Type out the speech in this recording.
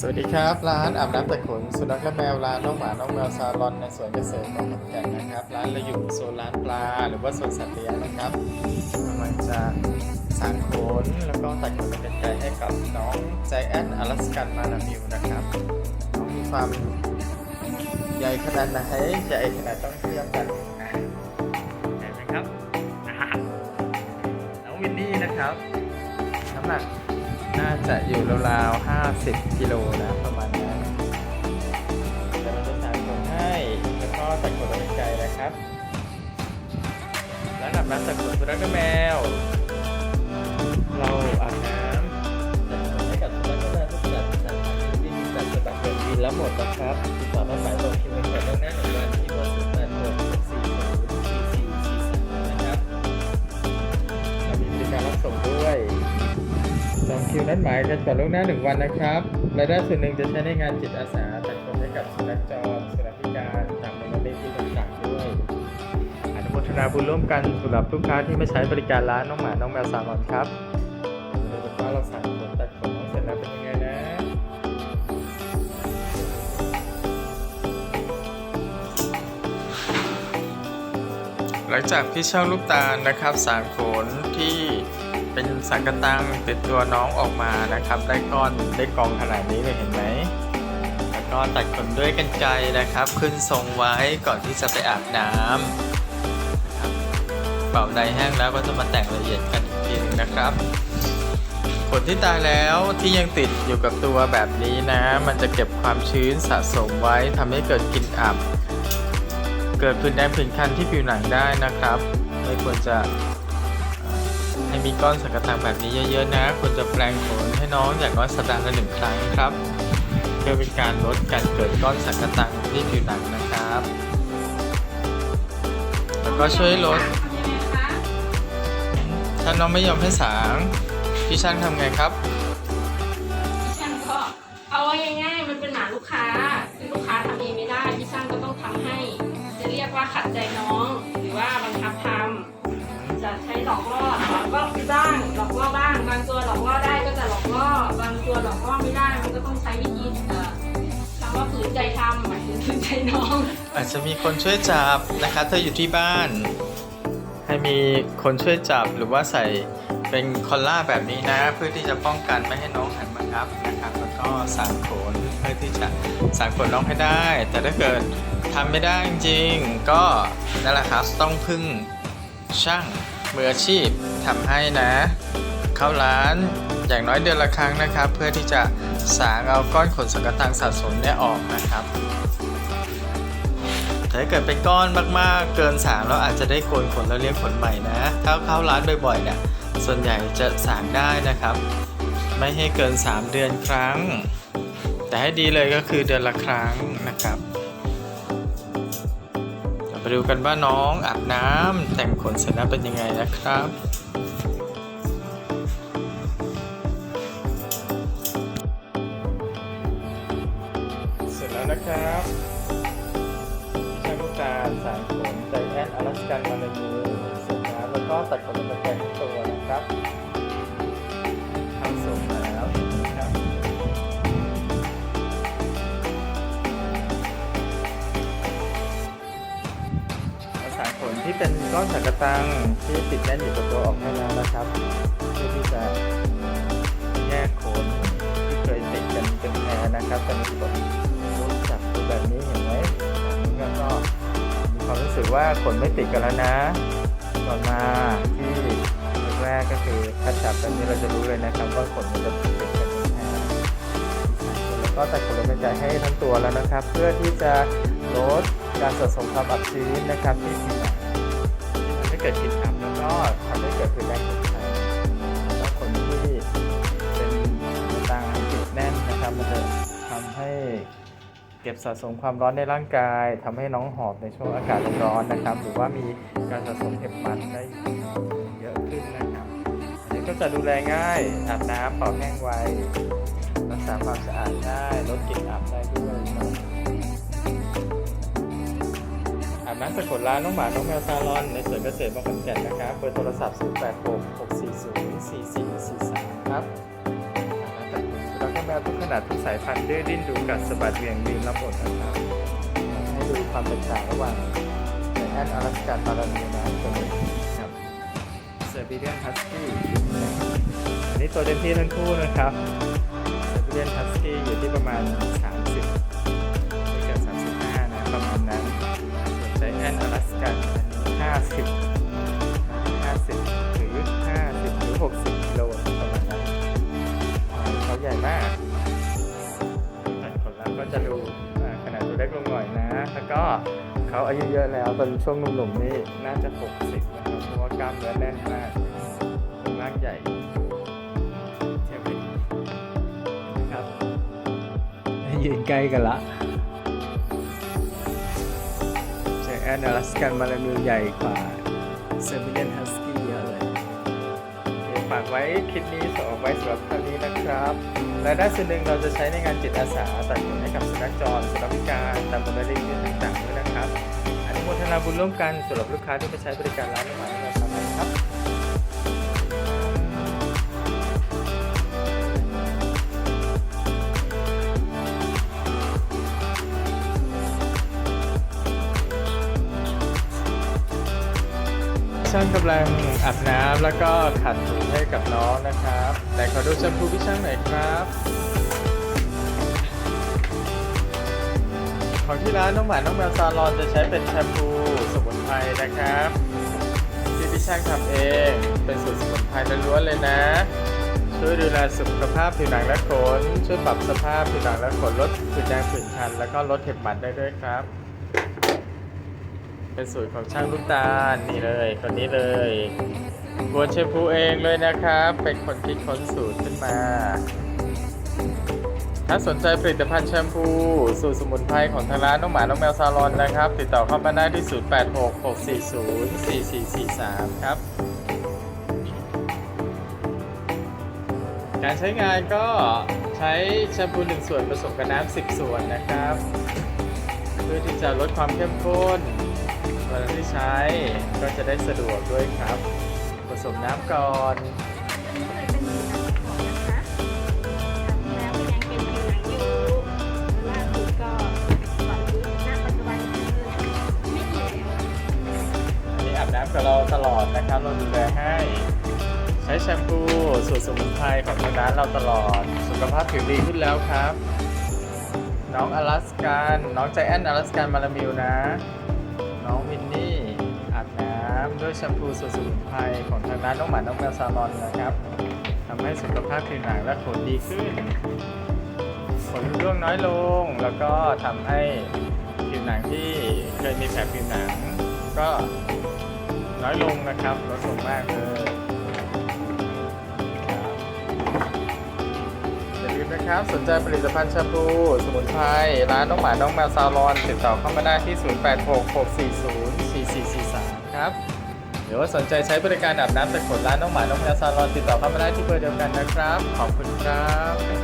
สวัสดีครับ ร้านอาบน้ำแต่ขนสุนัขและแมวร้านน้องหมาน้องแมวซาลอนในสวนเกษตรของขอนแก่นนะครับ ร้านเราอยู่โซนร้านปลา หรือว่าโซนสัตว์เลี้ยงนะครับกำลังจะสางขนแล้วก็ตัดขนเป็นไกลให้กับน้องใจแอนอลาสกันมานามิวนะครับน้องมีความใหญ่ขนาดไหนใหญ่ขนาดต้องเทียบกันอะเห็นไหมครับอะน้องวินนี่นะครับน้ำหนัก น่าจะอยู่ราวๆ50 กิโลนะประมาณนั้นเดี๋ยวเราจะสานผมให้แล้วก็ตัดขนเป็นไกลนะครับแล้วอาบน้ำตัดขนสุนัขและแมว เราอาบน้ำตัดขนให้กับสุนัขและแมวทุกสัตว์สัตว์ที่มีสัตว์สะบัดเดินดินแล้วหมดนะครับติดต่อมสายตรงคิวเปิดตั้งหน้าหนึ่งวันเบอร์ศูนย์ จองคิวนัดหมายกันก่อนล่วงหน้าหนึ่งวันนะครับรายได้ส่วนหนึ่งจะใช้ในงานจิตอาสาจัดคนให้กับสุนัขจรสุนัขพิการตามมูลนิธิต่างๆด้วยอนุโมทนาบุญร่วมกันสำหรับลูกค้าที่ไม่ใช้บริการร้านน้องหมาน้องแมวสามอนครับดูกันว่าเราสั่งขนตัดขนน้องเสร็จแล้วเป็นยังไงนะหลังจากที่เช่าลูกตาลนะครับสางขนที่ เป็นสังกะตังติดตัวน้องออกมานะครับ ได้ก้อนได้กองขนาดนี้เลยเห็นไหมแล้วก็ตัดขนด้วยกันไกรนะครับ ขึ้นทรงไว้ก่อนที่จะไปอาบน้ำนะครับเป่าใดแห้งแล้วก็จะมาแต่งละเอียดกันอีกทีนึงนะครับขนที่ตายแล้วที่ยังติดอยู่กับตัวแบบนี้นะ มันจะเก็บความชื้นสะสมไว้ทำให้เกิดกลิ่นอับเกิดผื่นแดงผื่นคันที่ผิวหนังได้นะครับ ไม่ควรจะ ให้มีก้อนสังกะตังแบบนี้เยอะๆนะควรจะแปรงขนให้น้องอย่างน้อยสัปดาห์ละหนึ่งครั้งครับ เพื่อเป็นการลดการเกิดก้อนสังกะตังที่ผิวหนังนะครับ แล้วก็ช่วยลด ถ้าน้องไม่ยอมให้สางพี่ช่างทำไงครับพี่ช่างก็เอาง่ายๆมันเป็นหมาลูกค้าคือลูกค้าทำเองไม่ได้พี่ช่างก็ต้องทำให้ จะเรียกว่าขัดใจน้อง หรือว่าบังคับทำจะใช้หลอกล่อ ลอกล่อบ้าง หลอกล่อบ้าง บางตัวหลอกล่อได้ก็จะหลอกล่อ บางตัวหลอกล่อไม่ได้ มันก็ต้องใช้วิธีเอ่อคำว่าฝืนใจทำหมายถึงฝืนใจน้อง อาจจะมีคนช่วยจับนะครับถ้าอยู่ที่บ้าน ให้มีคนช่วยจับหรือว่าใส่เป็นคอลล่าแบบนี้นะ เพื่อที่จะป้องกันไม่ให้น้องหันมางับนะครับแล้วก็สางขนเพื่อที่จะสางขนน้องให้ได้ แต่ถ้าเกิดทำไม่ได้จริงๆก็นั่นแหละครับต้องพึ่งช่าง มืออาชีพทำให้นะ เข้าร้านอย่างน้อยเดือนละครั้งนะครับ เพื่อที่จะสางเอาก้อนขนสังกะตังสะสมเนี่ยออกนะครับถ้าเกิดเป็นก้อนมากๆ เกินสามเราอาจจะได้โกนขนแล้วเรียกขนใหม่นะ ถ้าเข้าร้านบ่อยๆเนี่ยส่วนใหญ่จะสางได้นะครับ ไม่ให้เกิน 3 เดือนครั้ง แต่ให้ดีเลยก็คือเดือนละครั้งนะครับ ไปดูกันว่าน้องอาบน้ำแต่งขนเสร็จแล้วเป็นยังไงนะครับเสร็จแล้วนะครับช่างลูกตาลสายขนใจแอนอลาสกันมาในมือเสร็จแล้วแล้วก็ตัดขนมาแทนตัวนะครับ ที่เป็นก้อนสังกะตังที่ติดแน่นอยู่กับตัวออกให้แล้วนะครับเพื่อที่จะแยกขนที่เคยติดกันเป็นแพรนะครับตอนนี้ผมรู้จักดูแบบนี้เห็นไหมแบบนี้ก็ก็มีความรู้สึกว่าขนไม่ติดกันแล้วนะก่อนมาที่แรกก็คือถ้าจับแบบนี้เราจะรู้เลยนะครับว่าขนมันจะติดกันเป็นแพรแล้วก็ตัดขนเป็นใจให้ทั้งตัวแล้วนะครับ เพื่อที่จะลดการสะสมความอับชื้นนะครับที่ผิว เกิดกลิ่นอับแล้วก็ทำให้เกิดผื่นแดงผื่นคันแล้วคนที่เป็นต่างติดแน่นนะครับมันจะทำให้เก็บสะสมความร้อนในร่างกายทำให้น้องหอบในช่วงอากาศร้อนนะครับ หรือว่ามีการสะสมเห็บมันได้เยอะขึ้นนะครับอันนี้ก็จะดูแลง่ายอาบน้ำเป่าแห้งไวรักษาความสะอาดได้ลดกลิ่นอับได้ อาน้ำสกุลร้านน้องหมา น้องแมวซาลอน ในสวนเกษตรบางขอนแก่นนะครับเบอร์โทรศัพท์ 0 8 6 6 4 0 4 4 4 3 ครับอาบน้ำสกุลสุนัขและแมวทุกขนาดทุกสายพันธุ์ดื้อดิ้นดูกัดสะบัดเหวี่ยงวีนรับหมดนะครับให้ดูความแตกต่างระหว่างแอนอลาสกันมาลานีนะตัวนี้ครับเซอร์บิเลียนฮัสกี้อันนี้ตัวเต็มที่ทั้งคู่นะครับเซอร์บิเลียนฮัสกี้อยู่ที่ประมาณ 30ไม่เกิน35 นะประมาณนั้น แอนอลาสกันอันนี้50 50 หรือ 50 หรือ 60กิโลประมาณนั้นเขาใหญ่มากแต่ผลลัพธ์ก็จะดูอ่าขนาดตัวเล็กลงหน่อยนะ แล้วก็เขาอายุเยอะแล้วตอนช่วงหนุ่มๆนี่น่าจะ 60 นะครับ เพราะว่ากล้ามเนื้อแน่นมากร่างใหญ่เทียบไปนะครับยืนใกล้กันละ แอนอลาสกันมาลามิวใหญ่กว่าเซอร์เบียนฮัสกี้เยอะเลยฝากไว้คลิปนี้ส่งเอาไว้สำหรับท่านนี้นะครับรายได้ส่วนหนึ่งเราจะใช้ในงานจิตอาสาตัดขนให้กับสุนัขจรสุนัขพิการตามมูลนิธิต่างๆด้วยนะครับอันนี้โมทนาบุญร่วมกันสำหรับลูกค้าที่ไปใช้บริการร้านอาหารเราทำนะครับ ช่างกำลังอาบน้ำแล้วก็ขัดถูให้กับน้องนะครับไหนขอดูแชมพูพี่ช่างหน่อยครับของที่ร้านน้องหมาน้องแมวซาลอนจะใช้เป็นแชมพูสมุนไพรนะครับที่พี่ช่างทำเองเป็นสูตรสมุนไพรล้วนๆเลยนะ ช่วยดูแลสุขภาพผิวหนังและขนช่วยปรับสภาพผิวหนังและขนลดผื่นแดงผื่นคันแล้วก็ลดเห็บหมัดได้ด้วยครับ เป็นสูตรของช่างลูกตาลนี่เลยคนนี้เลยกวนแชมพูเองเลยนะครับ เป็นคนคิดค้นสูตรขึ้นมา ถ้าสนใจผลิตภัณฑ์แชมพู สูตรสมุนไพรของทางร้านน้องหมา น้องแมวซาลอนนะครับ ติดต่อเข้ามาได้ที่ 0866404443 ครับ การใช้งานก็ใช้แชมพู 1 ส่วนผสมกับน้ำ10 ส่วนนะครับ เพื่อที่จะลดความเข้มข้น ลาที่ใช้ก็จะได้สะดวกด้วยครับ ผสมน้ำก่อนเคยเป็นผิวหนังก่อนนะคะแล้วก็ยังเป็นผิวหนังอยู่ล่าสุดก็ตอนนี้ณปัจจุบันคือไม่มีแล้วอันนี้อาบน้ำกับเราตลอดนะครับ เราดูแลให้ ใช้แชมพูสูตรสมุนไพรของทางร้านเราตลอด สุขภาพผิวดีขึ้นแล้วครับ น้องอลาสกันน้องใจแอนอลาสกันมาลามิวนะ น้องวินนี่อาบน้ำด้วยแชมพูสูตรสมุนไพรของทางร้านน้องหมาน้องแมวซาลอนนะครับทำให้สุขภาพผิวหนังและขนดีขึ้นขนร่วงน้อยลง แล้วก็ทำให้ผิวหนังที่เคยมีแผลผิวหนังก็น้อยลงนะครับลดลงมากเลย นะครับ สนใจผลิตภัณฑ์แชมพูสมุนไพร ร้านน้องหมา น้องแมวซาลอน ติดต่อเข้ามาได้ที่ 0866404443 ครับ หรือว่าสนใจใช้บริการอาบน้ำแต่ขนร้านน้องหมา น้องแมวซาลอน ติดต่อเข้ามาได้ที่เบอร์เดียวกันนะครับ ขอบคุณครับ